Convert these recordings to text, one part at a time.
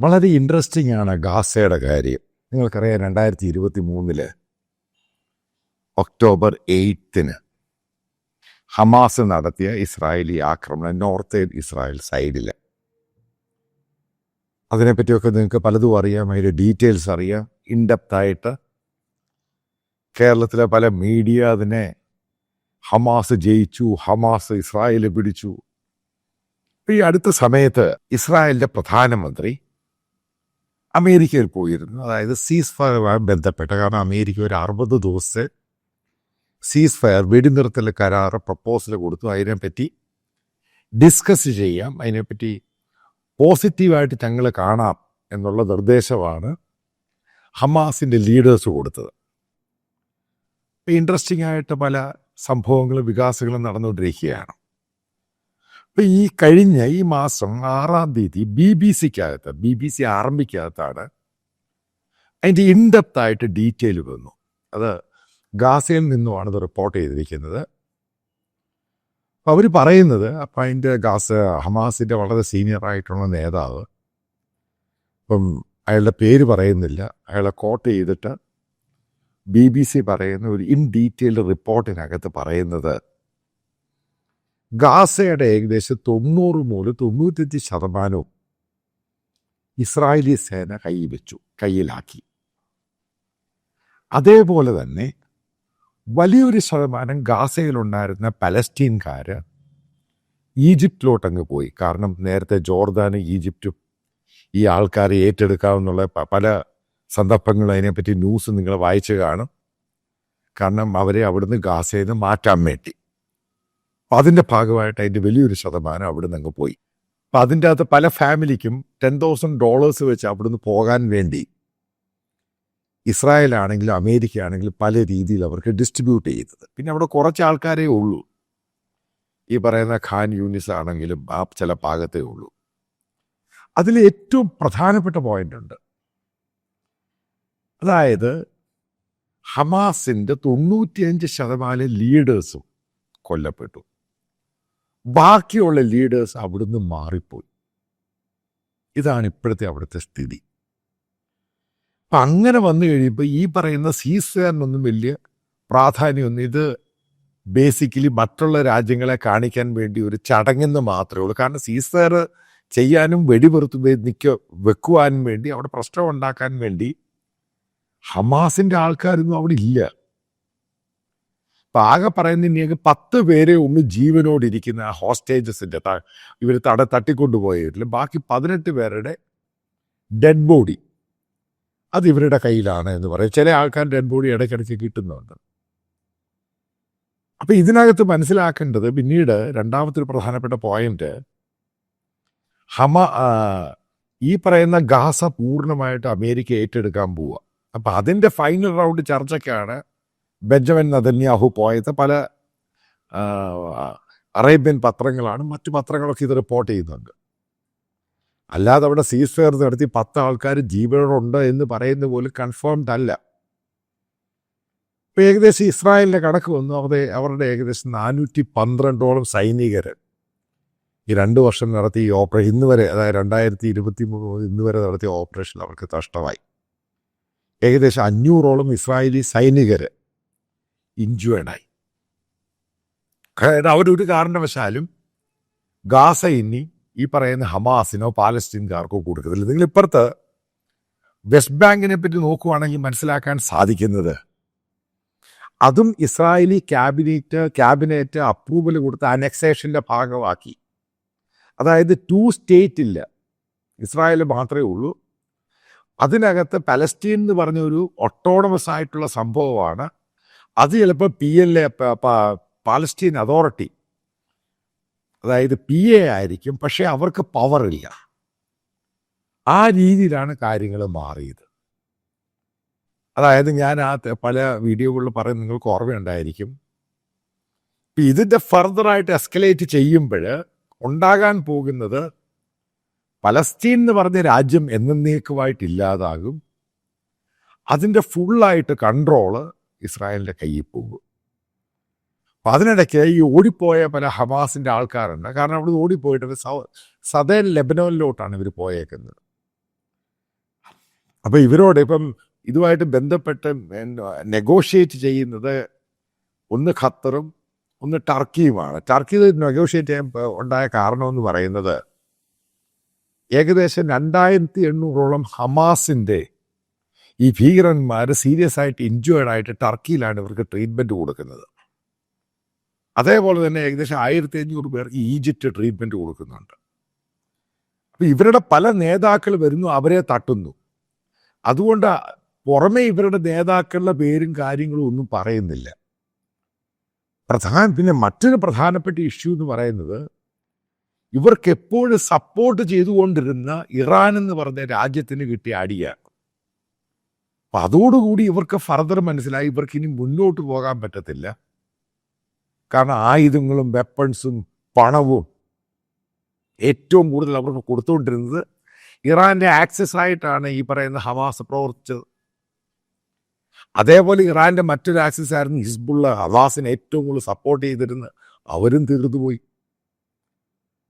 വളരെ ഇൻട്രസ്റ്റിംഗ് ആണ് ഗാസയുടെ കാര്യം. നിങ്ങൾക്കറിയാം രണ്ടായിരത്തി ഇരുപത്തി മൂന്നിൽ ഒക്ടോബർ എയ്ത്തിന് ഹമാസ് നടത്തിയ ഇസ്രായേലി ആക്രമണം നോർത്ത് ഇസ്രായേൽ സൈഡിൽ അതിനെപ്പറ്റിയൊക്കെ നിങ്ങൾക്ക് പലതും അറിയാം അതിന്റെ ഡീറ്റെയിൽസ് അറിയാം. ഇൻഡെപ്തായിട്ട് കേരളത്തിലെ പല മീഡിയ അതിനെ ഹമാസ് ജയിച്ചു ഹമാസ് ഇസ്രായേൽ പിടിച്ചു. ഈ അടുത്ത സമയത്ത് ഇസ്രായേലിന്റെ പ്രധാനമന്ത്രി അമേരിക്കയിൽ പോയിരുന്നു. അതായത് സീസ് ഫയറുമായി ബന്ധപ്പെട്ട് കാരണം അമേരിക്ക ഒരു അറുപത് ദിവസത്തെ സീസ് ഫയർ വെടിനിർത്തൽ കരാർ പ്രപ്പോസൽ കൊടുത്തു. അതിനെപ്പറ്റി ഡിസ്കസ് ചെയ്യാം. അതിനെപ്പറ്റി പോസിറ്റീവായിട്ട് ഞങ്ങൾ കാണാം എന്നുള്ള നിർദ്ദേശമാണ് ഹമാസിന്റെ ലീഡേഴ്സ് കൊടുത്തത്. ഇൻട്രസ്റ്റിംഗ് ആയിട്ട് പല സംഭവങ്ങളും വികാസങ്ങളും നടന്നുകൊണ്ടിരിക്കുകയാണ്. ഇപ്പം ഈ കഴിഞ്ഞ ഈ മാസം ആറാം തീയതി ബി ബി സിക്കകത്ത് ബി ബി സി ആരംഭിക്കകത്താണ് അതിന്റെ ഇൻഡെപ്തായിട്ട് ഡീറ്റെയിൽ വന്നു. അത് ഗാസയിൽ നിന്നുമാണ് ഇത് റിപ്പോർട്ട് ചെയ്തിരിക്കുന്നത്. അപ്പം അവർ പറയുന്നത് അപ്പം അതിന്റെ ഗാസ ഹമാസിന്റെ വളരെ സീനിയർ ആയിട്ടുള്ള നേതാവ് ഇപ്പം അയാളുടെ പേര് പറയുന്നില്ല. അയാളെ കോട്ട് ചെയ്തിട്ട് ബി ബി സി പറയുന്ന ഒരു ഇൻ ഡീറ്റെയിൽഡ് റിപ്പോർട്ടിനകത്ത് പറയുന്നത് ഗാസയുടെ ഏകദേശം തൊണ്ണൂറ് മുതൽ തൊണ്ണൂറ്റഞ്ച് ശതമാനവും ഇസ്രായേലി സേന കൈവച്ചു കയ്യിലാക്കി. അതേപോലെ തന്നെ വലിയൊരു ശതമാനം ഗാസയിലുണ്ടായിരുന്ന പലസ്റ്റീൻകാർ ഈജിപ്തിലോട്ടങ്ങ് പോയി. കാരണം നേരത്തെ ജോർദാനും ഈജിപ്തും ഈ ആൾക്കാരെ ഏറ്റെടുക്കാമെന്നുള്ള പല സന്ദർഭങ്ങളും അതിനെപ്പറ്റി ന്യൂസ് നിങ്ങൾ വായിച്ചു കാണും. കാരണം അവരെ അവിടുന്ന് ഗാസയിൽ നിന്ന് മാറ്റാൻ വേണ്ടി. അപ്പം അതിന്റെ ഭാഗമായിട്ട് അതിന്റെ വലിയൊരു ശതമാനം അവിടുന്ന് അങ്ങ് പോയി. അപ്പം അതിന്റെ അകത്ത് പല ഫാമിലിക്കും ടെൻ തൗസൻഡ് ഡോളേഴ്സ് വെച്ച് അവിടുന്ന് പോകാൻ വേണ്ടി ഇസ്രായേൽ ആണെങ്കിലും അമേരിക്ക ആണെങ്കിലും പല രീതിയിൽ അവർക്ക് ഡിസ്ട്രിബ്യൂട്ട് ചെയ്തത്. പിന്നെ അവിടെ കുറച്ച് ആൾക്കാരേ ഉള്ളൂ. ഈ പറയുന്ന ഖാൻ യൂണിസ് ആണെങ്കിലും ആ ചില ഭാഗത്തേ ഉള്ളൂ. അതിൽ ഏറ്റവും പ്രധാനപ്പെട്ട പോയിന്റ് ഉണ്ട്. അതായത് ഹമാസിന്റെ തൊണ്ണൂറ്റിയഞ്ച് ശതമാനം ലീഡേഴ്സും കൊല്ലപ്പെട്ടു. ബാക്കിയുള്ള ലീഡേഴ്സ് അവിടുന്ന് മാറിപ്പോയി. ഇതാണ് ഇപ്പോഴത്തെ അവിടുത്തെ സ്ഥിതി. അപ്പം അങ്ങനെ വന്നു കഴിയുമ്പോൾ ഈ പറയുന്ന സീസുകാരനൊന്നും വലിയ പ്രാധാന്യമൊന്നും ഇത് ബേസിക്കലി മറ്റുള്ള രാജ്യങ്ങളെ കാണിക്കാൻ വേണ്ടി ഒരു ചടങ്ങെന്ന് മാത്രമേ ഉള്ളൂ. കാരണം സീസർ ചെയ്യാനും വെടിവെറുത്ത് നിൽക്ക വെക്കുവാനും വേണ്ടി അവിടെ പ്രശ്നം ഉണ്ടാക്കാൻ വേണ്ടി ഹമാസിന്റെ ആൾക്കാരൊന്നും അവിടെ ഇല്ല. ഇപ്പൊ ആകെ പറയുന്ന ഇനി പത്ത് പേരെ ഒന്ന് ജീവനോടിരിക്കുന്ന ആ ഹോസ്റ്റേജസിന്റെ ഇവർ തട തട്ടിക്കൊണ്ടുപോയവരിൽ ബാക്കി പതിനെട്ട് പേരുടെ ഡെഡ് ബോഡി അത് ഇവരുടെ കയ്യിലാണ് എന്ന് പറയും. ചില ആൾക്കാർ ഡെഡ് ബോഡി ഇടയ്ക്കിടയ്ക്ക് കിട്ടുന്നുണ്ട്. അപ്പൊ ഇതിനകത്ത് മനസ്സിലാക്കേണ്ടത് പിന്നീട് രണ്ടാമത്തെ പ്രധാനപ്പെട്ട പോയിന്റ് ഹമ ഈ പറയുന്ന ഗാസ പൂർണമായിട്ട് അമേരിക്ക ഏറ്റെടുക്കാൻ പോവുക. അപ്പൊ അതിന്റെ ഫൈനൽ റൗണ്ട് ചർച്ചയ്ക്കാണ് ബെഞ്ചമിൻ നദന്യാഹു പോയത് പല അറേബ്യൻ പത്രങ്ങളാണ്. മറ്റു പത്രങ്ങളൊക്കെ ഇത് റിപ്പോർട്ട് ചെയ്യുന്നുണ്ട്. അല്ലാതെ അവിടെ സീസ് ഫെയർ നടത്തി പത്ത് ആൾക്കാർ ജീവനോടുണ്ട് എന്ന് പറയുന്ന പോലും കൺഫേംഡ് അല്ല. ഇപ്പം ഏകദേശം ഇസ്രായേലിന്റെ കണക്ക് വന്നു. അവരുടെ അവരുടെ ഏകദേശം നാനൂറ്റി പന്ത്രണ്ടോളം സൈനികർ ഈ രണ്ട് വർഷം നടത്തി ഈ ഓപ്പറേഷൻ ഇന്ന് വരെ അതായത് രണ്ടായിരത്തി ഇരുപത്തി മൂന്ന് ഇന്ന് വരെ നടത്തിയ ഓപ്പറേഷൻ അവർക്ക് നഷ്ടമായി. ഏകദേശം അഞ്ഞൂറോളം ഇസ്രായേലി സൈനികർ ഇഞ്ചുവേർഡായി അതായത് അവരൊരു കാരണവശാലും ഗാസ ഇനി ഈ പറയുന്ന ഹമാസിനോ പാലസ്റ്റീൻകാർക്കോ കൊടുക്കത്തില്ല. നിങ്ങൾ ഇപ്പുറത്ത് വെസ്റ്റ് ബാങ്കിനെ പറ്റി നോക്കുവാണെങ്കിൽ മനസ്സിലാക്കാൻ സാധിക്കുന്നത് അതും ഇസ്രായേലി ക്യാബിനറ്റ് ക്യാബിനറ്റ് അപ്രൂവൽ കൊടുത്ത അനക്സേഷന്റെ ഭാഗമാക്കി. അതായത് ടു സ്റ്റേറ്റ് ഇല്ല ഇസ്രായേൽ മാത്രമേ ഉള്ളൂ. അതിനകത്ത് പലസ്റ്റീൻ എന്ന് പറഞ്ഞൊരു ഒട്ടോണമസ് ആയിട്ടുള്ള സംഭവമാണ് അത് ചിലപ്പോൾ P L A Palestine authority അതായത് പി എ ആയിരിക്കും പക്ഷേ അവർക്ക് പവറില്ല ആ രീതിയിലാണ് കാര്യങ്ങൾ മാറിയത്. അതായത് ഞാൻ ആ പല വീഡിയോകളിൽ പറയുന്ന നിങ്ങൾക്ക് ഓർമ്മയുണ്ടായിരിക്കും. ഇപ്പം ഇതിന്റെ ഫർദറായിട്ട് എസ്കലേറ്റ് ചെയ്യുമ്പോൾ ഉണ്ടാകാൻ പോകുന്നത് പലസ്തീൻ എന്ന് പറഞ്ഞ രാജ്യം എന്നേക്കുമായിട്ട് ഇല്ലാതാകും. അതിന്റെ ഫുള്ളായിട്ട് കൺട്രോൾ ഇസ്രായേലിന്റെ കയ്യിൽ പോകും. അപ്പം അതിനിടയ്ക്ക് ഈ ഓടിപ്പോയ പല ഹമാസിന്റെ ആൾക്കാരുണ്ട്. കാരണം അവിടെ ഓടിപ്പോയിട്ട് സദേൻ ലെബനോനിലോട്ടാണ് ഇവർ പോയേക്കുന്നത്. അപ്പോൾ ഇവരോട് ഇപ്പം ഇതുമായിട്ട് ബന്ധപ്പെട്ട് നെഗോഷിയേറ്റ് ചെയ്യുന്നത് ഒന്ന് ഖത്തറും ഒന്ന് ടർക്കിയുമാണ്. ടർക്കി നെഗോഷിയേറ്റ് ചെയ്യാൻ ഉണ്ടായ കാരണമെന്ന് പറയുന്നത് ഏകദേശം രണ്ടായിരത്തി എണ്ണൂറോളം ഹമാസിന്റെ ഈ ഭീകരന്മാർ സീരിയസ് ആയിട്ട് ഇൻജുവേർഡ് ആയിട്ട് ടർക്കിയിലാണ് ഇവർക്ക് ട്രീറ്റ്മെന്റ് കൊടുക്കുന്നത്. അതേപോലെ തന്നെ ഏകദേശം ആയിരത്തി അഞ്ഞൂറ് പേർ ഈജിപ്റ്റ് ട്രീറ്റ്മെന്റ് കൊടുക്കുന്നുണ്ട്. അപ്പം ഇവരുടെ പല നേതാക്കൾ വരുന്നു അവരെ തട്ടുന്നു. അതുകൊണ്ട് പുറമേ ഇവരുടെ നേതാക്കളുടെ പേരും കാര്യങ്ങളും ഒന്നും പറയുന്നില്ല. പ്രധാന പിന്നെ മറ്റൊരു പ്രധാനപ്പെട്ട ഇഷ്യൂ എന്ന് പറയുന്നത് ഇവർക്ക് എപ്പോഴും സപ്പോർട്ട് ചെയ്തുകൊണ്ടിരുന്ന ഇറാൻ എന്ന് പറഞ്ഞ രാജ്യത്തിന് കിട്ടിയ അടിയാണ്. അപ്പൊ അതോടുകൂടി ഇവർക്ക് ഫർദർ മനസ്സിലായി ഇവർക്ക് ഇനി മുന്നോട്ട് പോകാൻ പറ്റത്തില്ല. കാരണം ആയുധങ്ങളും വെപ്പൺസും പണവും ഏറ്റവും കൂടുതൽ അവർക്ക് കൊടുത്തുകൊണ്ടിരുന്നത് ഇറാന്റെ ആക്സസ് ആയിട്ടാണ് ഈ പറയുന്ന ഹമാസ് പ്രവർത്തിച്ചത്. അതേപോലെ ഇറാന്റെ മറ്റൊരു ആക്സസ് ആയിരുന്നു ഹിസ്ബുള്ള ഹമാസിനെ ഏറ്റവും കൂടുതൽ സപ്പോർട്ട് ചെയ്തിരുന്നത് അവരും തീർന്നുപോയി.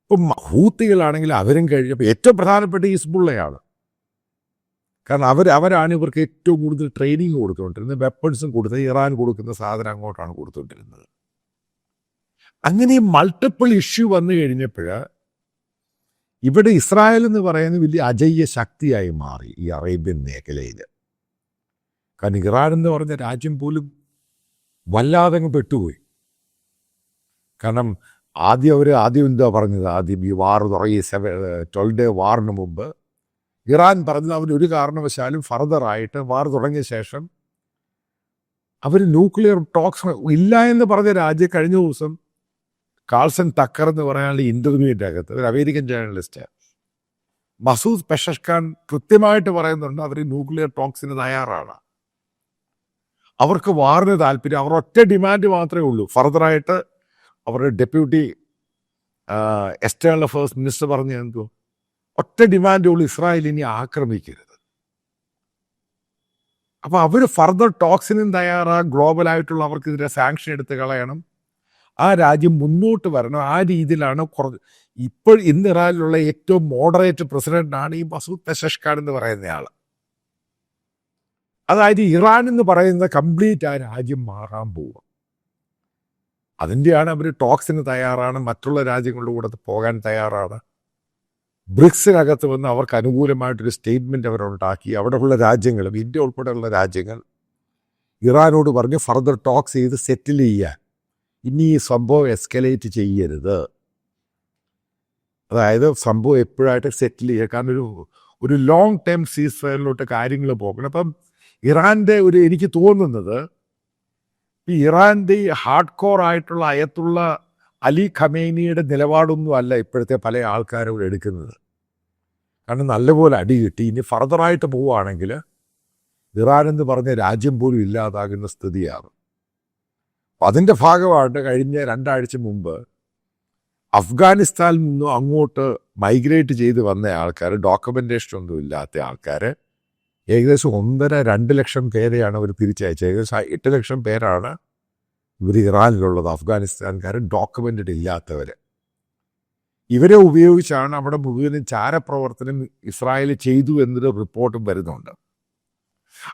ഇപ്പം ഹൂത്തികളാണെങ്കിൽ അവരും കഴിഞ്ഞപ്പോൾ ഏറ്റവും പ്രധാനപ്പെട്ട ഹിസ്ബുള്ളയാണ്. കാരണം അവർ അവരാണ് ഇവർക്ക് ഏറ്റവും കൂടുതൽ ട്രെയിനിങ് കൊടുത്തുകൊണ്ടിരുന്നത്. വെപ്പൺസും കൊടുത്ത് ഇറാൻ കൊടുക്കുന്ന സാധനം അങ്ങോട്ടാണ് കൊടുത്തുകൊണ്ടിരുന്നത്. അങ്ങനെ മൾട്ടിപ്പിൾ ഇഷ്യൂ വന്നു കഴിഞ്ഞപ്പോൾ ഇവിടെ ഇസ്രായേൽ എന്ന് പറയുന്നത് വലിയ അജയ്യ ശക്തിയായി മാറി ഈ അറേബ്യൻ മേഖലയിൽ. കാരണം ഇറാൻ എന്ന് പറഞ്ഞ രാജ്യം പോലും വല്ലാതെ അങ്ങ് പെട്ടുപോയി. കാരണം ആദ്യം അവർ ആദ്യം എന്താ പറഞ്ഞത്? ആദ്യം ഈ വാർ തുടങ്ങി സെവൻ ട്വൽവ് ഡേ വാറിന് മുമ്പ് ഇറാൻ പറഞ്ഞത് അവർ ഒരു കാരണവശാലും ഫർദറായിട്ട് വാർ തുടങ്ങിയ ശേഷം അവർ ന്യൂക്ലിയർ ടോക്സ് ഇല്ല എന്ന് പറഞ്ഞ രാജ്യം കഴിഞ്ഞ ദിവസം കാൾസൺ തക്കർ എന്ന് പറയാനുള്ള ഇന്റർവ്യൂവിന്റെ അകത്ത് ഒരു അമേരിക്കൻ ജേർണലിസ്റ്റ് മസൂദ് പെഷഷ്ഖാൻ കൃത്യമായിട്ട് പറയുന്നുണ്ട് അവർ ന്യൂക്ലിയർ ടോക്സിന് തയ്യാറാണ്. അവർക്ക് വാറിന് താല്പര്യം അവർ ഒറ്റ ഡിമാൻഡ് മാത്രമേ ഉള്ളൂ. ഫർദറായിട്ട് അവരുടെ ഡെപ്യൂട്ടി എക്സ്റ്റേണൽ അഫേഴ്സ് മിനിസ്റ്റർ പറഞ്ഞു എന്തോ ഒറ്റ ഡിമാൻഡേ ഉള്ളൂ ഇസ്രായേൽ ഇനി ആക്രമിക്കരുത്. അപ്പൊ അവർ ഫർദർ ടോക്സിനും തയ്യാറാ ഗ്ലോബൽ ഗ്ലോബലായിട്ടുള്ള അവർക്കെതിരെ സാങ്ഷൻ എടുത്ത് കളയണം. ആ രാജ്യം മുന്നോട്ട് വരണം. ആ രീതിയിലാണ് കുറച്ച് ഇപ്പോൾ ഇന്ന് ഇറാനിലുള്ള ഏറ്റവും മോഡറേറ്റ് പ്രസിഡന്റാണ് ഈ മസൂദ് പെസഷ്ഖാൻ എന്ന് പറയുന്ന ആൾ അതായത് ഇറാൻ എന്ന് പറയുന്ന കംപ്ലീറ്റ് ആ രാജ്യം മാറാൻ പോവുക അതിന്റെയാണ് അവർ ടോക്സിന് തയ്യാറാണ്. മറ്റുള്ള രാജ്യങ്ങളുടെ കൂടെ പോകാൻ തയ്യാറാണ്. ബ്രിക്സിനകത്ത് വന്ന് അവർക്ക് അനുകൂലമായിട്ടൊരു സ്റ്റേറ്റ്മെന്റ് അവരുണ്ടാക്കി. അവിടെയുള്ള രാജ്യങ്ങളും ഇന്ത്യ ഉൾപ്പെടെയുള്ള രാജ്യങ്ങൾ ഇറാനോട് പറഞ്ഞ് ഫർദർ ടോക്സ് ചെയ്ത് സെറ്റിൽ ചെയ്യാൻ ഇനി ഈ സംഭവം എസ്കലേറ്റ് ചെയ്യരുത്. അതായത് സംഭവം എപ്പോഴായിട്ട് സെറ്റിൽ ചെയ്യുക? കാരണം ഒരു ഒരു ലോങ് ടൈം സീസ് ഫയറിലോട്ട് കാര്യങ്ങൾ പോകണം. അപ്പം ഇറാന്റെ ഒരു എനിക്ക് തോന്നുന്നത് ഈ ഇറാന്റെ ഈ ഹാർഡ് കോർ ആയിട്ടുള്ള അയത്തുള്ള അലി ഖമേനിയുടെ നിലപാടൊന്നും അല്ല ഇപ്പോഴത്തെ പല ആൾക്കാരും എടുക്കുന്നത്. കാരണം നല്ലപോലെ അടി കിട്ടി. ഇനി ഫർദറായിട്ട് പോവുകയാണെങ്കിൽ ഇറാൻ എന്ന് പറഞ്ഞ രാജ്യം പോലും ഇല്ലാതാകുന്ന സ്ഥിതിയാണ് അതിന്റെ ഭാഗമായിട്ട് കഴിഞ്ഞ രണ്ടാഴ്ച മുമ്പ് അഫ്ഗാനിസ്ഥാനിൽ നിന്നും അങ്ങോട്ട് മൈഗ്രേറ്റ് ചെയ്ത് വന്ന ആൾക്കാർ ഡോക്യുമെന്റേഷൻ ഒന്നും ഇല്ലാത്ത ആൾക്കാർ ഏകദേശം ഒന്നര രണ്ട് ലക്ഷം പേരെയാണ് അവർ തിരിച്ചയച്ചത്. ഏകദേശം എട്ട് ലക്ഷം പേരാണ് ഇവർ ഇറാനിലുള്ളത്. അഫ്ഗാനിസ്ഥാൻകാർ ഡോക്യുമെന്റഡ് ഇല്ലാത്തവർ ഇവരെ ഉപയോഗിച്ചാണ് അവിടെ മുഴുവനും ചാരപ്രവർത്തനം ഇസ്രായേൽ ചെയ്തു എന്നൊരു റിപ്പോർട്ടും വരുന്നുണ്ട്.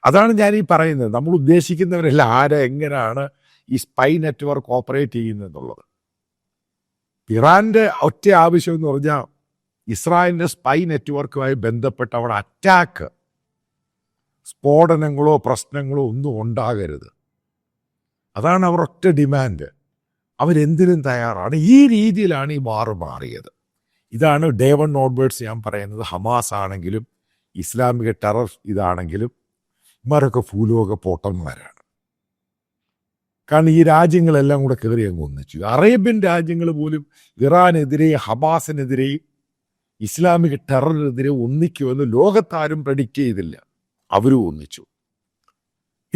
അതാണ് ഞാൻ ഈ പറയുന്നത്. നമ്മൾ ഉദ്ദേശിക്കുന്നവരെല്ലാം ആരെ എങ്ങനെയാണ് ഈ സ്പൈ നെറ്റ്വർക്ക് ഓപ്പറേറ്റ് ചെയ്യുന്നതെന്നുള്ളത് ഇറാന്റെ ഒറ്റ ആവശ്യം എന്ന് പറഞ്ഞാൽ ഇസ്രായേലിന്റെ സ്പൈ നെറ്റ്വർക്കുമായി ബന്ധപ്പെട്ട് അവിടെ അറ്റാക്ക് സ്ഫോടനങ്ങളോ പ്രശ്നങ്ങളോ ഒന്നും ഉണ്ടാകരുത്. അതാണ് അവർ ഒറ്റ ഡിമാൻഡ് അവരെന്തിനും തയ്യാറാണ്. ഈ രീതിയിലാണ് ഈ മാറു മാറിയത്. ഇതാണ് ഡേ വൺ നോട്ട്ബേർഡ്സ് ഞാൻ പറയുന്നത് ഹമാസ് ആണെങ്കിലും ഇസ്ലാമിക ടെറർ ഇതാണെങ്കിലും ഇമാരൊക്കെ ഭൂലോക പോട്ടന്മാരാണ്. കാരണം ഈ രാജ്യങ്ങളെല്ലാം കൂടെ കയറി അങ്ങ് ഒന്നിച്ചു. അറേബ്യൻ രാജ്യങ്ങൾ പോലും ഇറാനെതിരെയും ഹമാസിനെതിരെയും ഇസ്ലാമിക ടെററിനെതിരെ ഒന്നിക്കുമെന്ന് ലോകത്താരും പ്രഡിക്റ്റ് ചെയ്തില്ല. അവരും ഒന്നിച്ചു.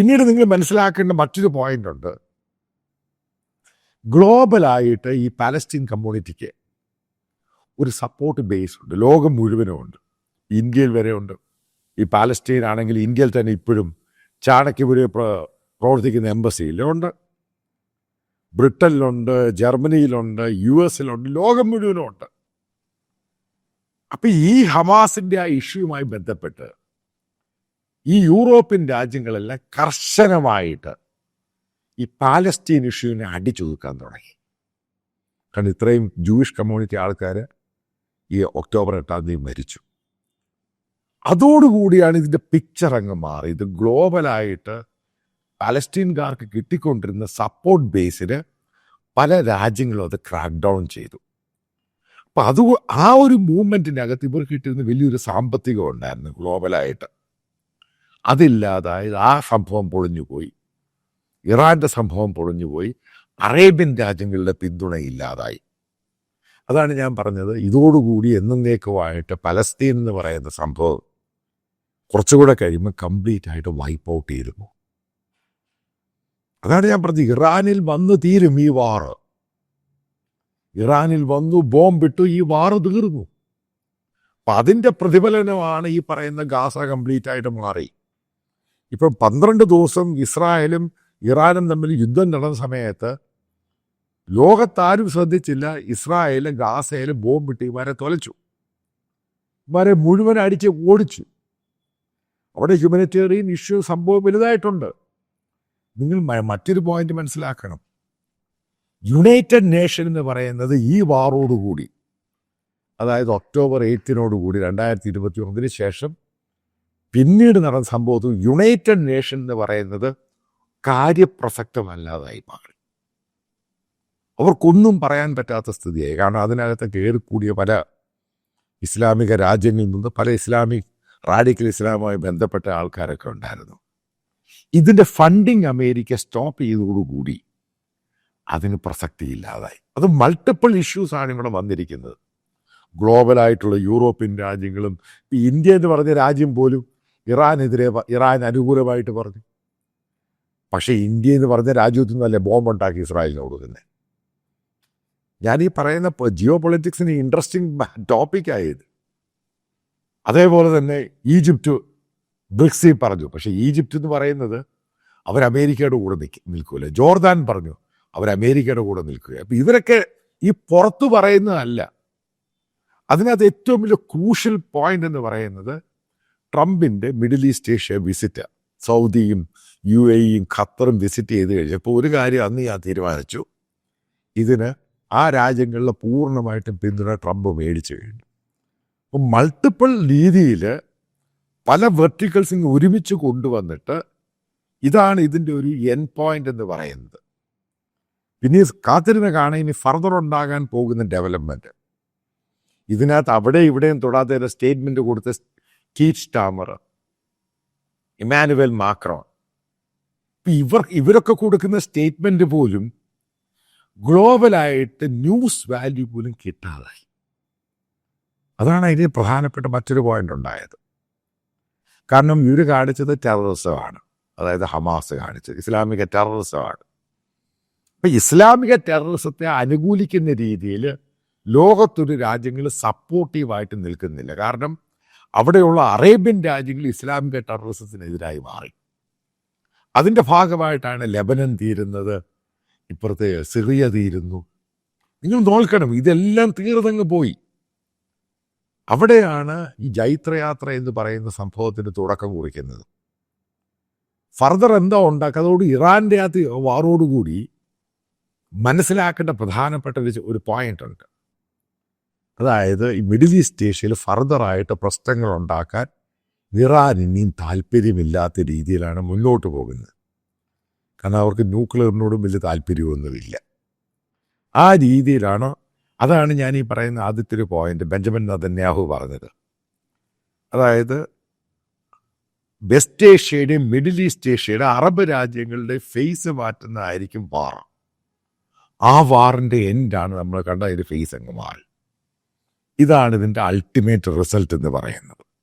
പിന്നീട് നിങ്ങൾ മനസ്സിലാക്കേണ്ട മറ്റൊരു പോയിന്റ് ഉണ്ട്. ഗ്ലോബലായിട്ട് ഈ പാലസ്റ്റീൻ കമ്മ്യൂണിറ്റിക്ക് ഒരു സപ്പോർട്ട് ബേസ് ഉണ്ട്. ലോകം മുഴുവനും ഉണ്ട്. ഇന്ത്യയിൽ വരെ ഉണ്ട്. ഈ പാലസ്റ്റീൻ ആണെങ്കിൽ ഇന്ത്യയിൽ തന്നെ ഇപ്പോഴും ചാണക്യപുരി പ്ര- പ്രവർത്തിക്കുന്ന എംബസിയിലുണ്ട് ബ്രിട്ടനിലുണ്ട് ജർമ്മനിയിലുണ്ട് യു എസിലുണ്ട് ലോകം മുഴുവനും ഉണ്ട്. അപ്പൊ ഈ ഹമാസിന്റെ ആ ഇഷ്യൂവുമായി ബന്ധപ്പെട്ട് ഈ യൂറോപ്യൻ രാജ്യങ്ങളെല്ലാം കർശനമായിട്ട് ഈ പാലസ്തീൻ ഇഷ്യൂവിനെ അടിച്ചൊതുക്കാൻ തുടങ്ങി. കാരണം ഇത്രയും ജൂയിഷ് കമ്മ്യൂണിറ്റി ആൾക്കാർ ഈ ഒക്ടോബർ എട്ടാം തീയതി മരിച്ചു. അതോടുകൂടിയാണ് ഇതിന്റെ പിക്ചർ അങ്ങ് മാറി. ഇത് ഗ്ലോബലായിട്ട് പാലസ്റ്റീൻകാർക്ക് കിട്ടിക്കൊണ്ടിരുന്ന സപ്പോർട്ട് ബേസിന് പല രാജ്യങ്ങളും അത് ക്രാക്ക് ഡൗൺ ചെയ്തു. അപ്പം അത് ആ ഒരു മൂവ്മെന്റിനകത്ത് ഇവർക്ക് കിട്ടിയിരുന്ന വലിയൊരു സാമ്പത്തികം ഉണ്ടായിരുന്നു ഗ്ലോബലായിട്ട് അതില്ലാതായത് ആ സംഭവം പൊളിഞ്ഞുപോയി ഇറാന്റെ സംഭവം പൊളിഞ്ഞുപോയി അറേബ്യൻ രാജ്യങ്ങളുടെ പിന്തുണ ഇല്ലാതായി. അതാണ് ഞാൻ പറഞ്ഞത്. ഇതോടുകൂടി എന്നേക്കുമായിട്ട് പലസ്തീൻ എന്ന് പറയുന്ന സംഭവം കുറച്ചുകൂടെ കഴിയുമ്പോൾ കംപ്ലീറ്റ് ആയിട്ട് വൈപ്പ് ഔട്ട് ചെയ്തിരുന്നു. അതാണ് ഞാൻ പറഞ്ഞത്. ഇറാനിൽ വന്ന് തീരും ഈ വാറ് ഇറാനിൽ വന്നു ബോംബിട്ടു ഈ വാറ് തീർന്നു. അപ്പൊ അതിന്റെ പ്രതിഫലനമാണ് ഈ പറയുന്ന ഗാസ കംപ്ലീറ്റ് ആയിട്ട് മാറി. ഇപ്പൊ പന്ത്രണ്ട് ദിവസം ഇസ്രായേലും ഇറാനും തമ്മിൽ യുദ്ധം നടന്ന സമയത്ത് ലോകത്താരും ശ്രദ്ധിച്ചില്ല ഇസ്രായേലും ഗാസയിലും ബോംബിട്ട് ഇവരെ തൊലച്ചു. ഇവരെ മുഴുവൻ അടിച്ച് ഓടിച്ചു. അവിടെ ഹ്യൂമനിറ്റേറിയൻ ഇഷ്യൂ സംഭവം വലുതായിട്ടുണ്ട്. നിങ്ങൾ മറ്റൊരു പോയിന്റ് മനസ്സിലാക്കണം. യുണൈറ്റഡ് നേഷൻ എന്ന് പറയുന്നത് ഈ വാറോടുകൂടി അതായത് ഒക്ടോബർ എയ്റ്റിനോടുകൂടി രണ്ടായിരത്തി ഇരുപത്തി ഒന്നിന് ശേഷം പിന്നീട് നടന്ന സംഭവത്തിൽ യുണൈറ്റഡ് നേഷൻ എന്ന് പറയുന്നത് കാര്യപ്രസക്തമല്ലാതായി മാറി. അവർക്കൊന്നും പറയാൻ പറ്റാത്ത സ്ഥിതിയായി. കാരണം അതിനകത്ത് കയറിക്കൂടിയ പല ഇസ്ലാമിക രാജ്യങ്ങളിൽ നിന്ന് പല ഇസ്ലാമിക് റാഡിക്കൽ ഇസ്ലാമുമായി ബന്ധപ്പെട്ട ആൾക്കാരൊക്കെ ഉണ്ടായിരുന്നു. ഇതിന്റെ ഫണ്ടിങ് അമേരിക്ക സ്റ്റോപ്പ് ചെയ്തതോടുകൂടി അതിന് പ്രസക്തിയില്ലാതായി. അത് മൾട്ടിപ്പിൾ ഇഷ്യൂസ് ആണ് ഇവിടെ വന്നിരിക്കുന്നത്. ഗ്ലോബലായിട്ടുള്ള യൂറോപ്യൻ രാജ്യങ്ങളും ഇന്ത്യ എന്ന് പറഞ്ഞ രാജ്യം പോലും ഇറാനെതിരെ ഇറാൻ അനുകൂലമായിട്ട് പറഞ്ഞു. പക്ഷേ ഇന്ത്യ എന്ന് പറഞ്ഞ രാജ്യത്തു നിന്നല്ലേ ബോംബ് ഉണ്ടാക്കി ഇസ്രായേലിന് കൊടുക്കുന്നത് ഞാൻ ഈ പറയുന്ന ജിയോ പൊളിറ്റിക്സിന് ഇൻട്രസ്റ്റിംഗ് ടോപ്പിക്കായത് അതേപോലെ തന്നെ ഈജിപ്റ്റ് ബ്രിക്സി പറഞ്ഞു. പക്ഷേ ഈജിപ്റ്റ് എന്ന് പറയുന്നത് അവർ അമേരിക്കയുടെ കൂടെ നിൽക്ക നിൽക്കൂല. ജോർദാൻ പറഞ്ഞു അവർ അമേരിക്കയുടെ കൂടെ നിൽക്കുക. അപ്പം ഇവരൊക്കെ ഈ പുറത്തു പറയുന്നതല്ല. അതിനകത്ത് ഏറ്റവും വലിയ ക്രൂഷ്യൽ പോയിന്റ് എന്ന് പറയുന്നത് ട്രംപിന്റെ മിഡിൽ ഈസ്റ്റ് ഏഷ്യ വിസിറ്റ് സൗദിയും യു എയും ഖത്തറും വിസിറ്റ് ചെയ്ത് കഴിഞ്ഞപ്പോൾ ഒരു കാര്യം അന്ന് ഞാൻ തീരുമാനിച്ചു. ഇതിന് ആ രാജ്യങ്ങളിലെ പൂർണമായിട്ടും പിന്തുണ ട്രംപ് മേടിച്ചു കഴിഞ്ഞു. അപ്പം മൾട്ടിപ്പിൾ രീതിയിൽ പല വെർട്ടിക്കൽസിങ് ഒരുമിച്ച് കൊണ്ടുവന്നിട്ട് ഇതാണ് ഇതിന്റെ ഒരു എൻ പോയിന്റ് എന്ന് പറയുന്നത്. പിന്നെ കാത്തിരുന്ന് കാണാൻ ഇനി ഫർദർ ഉണ്ടാകാൻ പോകുന്ന ഡെവലപ്മെന്റ് ഇതിനകത്ത് അവിടെ ഇവിടെയും തൊടാത്ത സ്റ്റേറ്റ്മെന്റ് കൊടുത്ത കീറ്റ് സ്റ്റാമർ ഇമാനുവൽ മാക്രോൺ. ഇവർ ഇവരൊക്കെ കൊടുക്കുന്ന സ്റ്റേറ്റ്മെന്റ് പോലും ഗ്ലോബലായിട്ട് ന്യൂസ് വാല്യൂ പോലും കിട്ടാതായി. അതാണ് അതിന് പ്രധാനപ്പെട്ട മറ്റൊരു പോയിന്റ് ഉണ്ടായത്. കാരണം ഇവർ കാണിച്ചത് ടെററിസമാണ് അതായത് ഹമാസ് കാണിച്ചത്. ഇസ്ലാമിക ടെററിസമാണ് അപ്പൊ ഇസ്ലാമിക ടെററിസത്തെ അനുകൂലിക്കുന്ന രീതിയിൽ ലോകത്തൊരു രാജ്യങ്ങൾ സപ്പോർട്ടീവായിട്ട് നിൽക്കുന്നില്ല. കാരണം അവിടെയുള്ള അറേബ്യൻ രാജ്യങ്ങൾ ഇസ്ലാമിക ടെററിസത്തിനെതിരായി മാറി. അതിന്റെ ഭാഗമായിട്ടാണ് ലബനൻ തീരുന്നത്. ഇപ്പുറത്തെ സിറിയ തീരുന്നു. നിങ്ങൾ നോക്കണം ഇതെല്ലാം തീർന്നങ്ങ് പോയി. അവിടെയാണ് ഈ ജൈത്രയാത്ര എന്ന് പറയുന്ന സംഭവത്തിന് തുടക്കം കുറിക്കുന്നത്. ഫർദർ എന്താ ഉണ്ടാക്കുക അതോട് ഇറാന്റെ അകത്ത് വാറോടുകൂടി മനസ്സിലാക്കേണ്ട പ്രധാനപ്പെട്ട ഒരു ഒരു പോയിന്റ് ഉണ്ട്. അതായത് മിഡിൽ ഈസ്റ്റ് ഏഷ്യയിൽ ഫർദറായിട്ട് പ്രശ്നങ്ങൾ ഉണ്ടാക്കാൻ ഇറാൻ ഇനിയും താല്പര്യമില്ലാത്ത രീതിയിലാണ് മുന്നോട്ട് പോകുന്നത്. കാരണം അവർക്ക് ന്യൂക്ലിയറിനോടും വലിയ താല്പര്യമൊന്നുമില്ല. ആ രീതിയിലാണ് അതാണ് ഞാൻ ഈ പറയുന്ന ആദ്യത്തെ ഒരു പോയിന്റ് ബെഞ്ചമിൻ നദന്യാഹു പറഞ്ഞത്. അതായത് വെസ്റ്റ് ഏഷ്യയുടെയും മിഡിൽ ഈസ്റ്റ് ഏഷ്യയുടെ അറബ് രാജ്യങ്ങളുടെ ഫേസ് മാറ്റുന്നതായിരിക്കും വാർ. ആ വാറിന്റെ എൻഡാണ് നമ്മൾ കണ്ട അതിന്റെ ഫേസ് അങ്ങ് മാറി. ഇതാണ് ഇതിന്റെ അൾട്ടിമേറ്റ് റിസൾട്ട് എന്ന് പറയുന്നത്.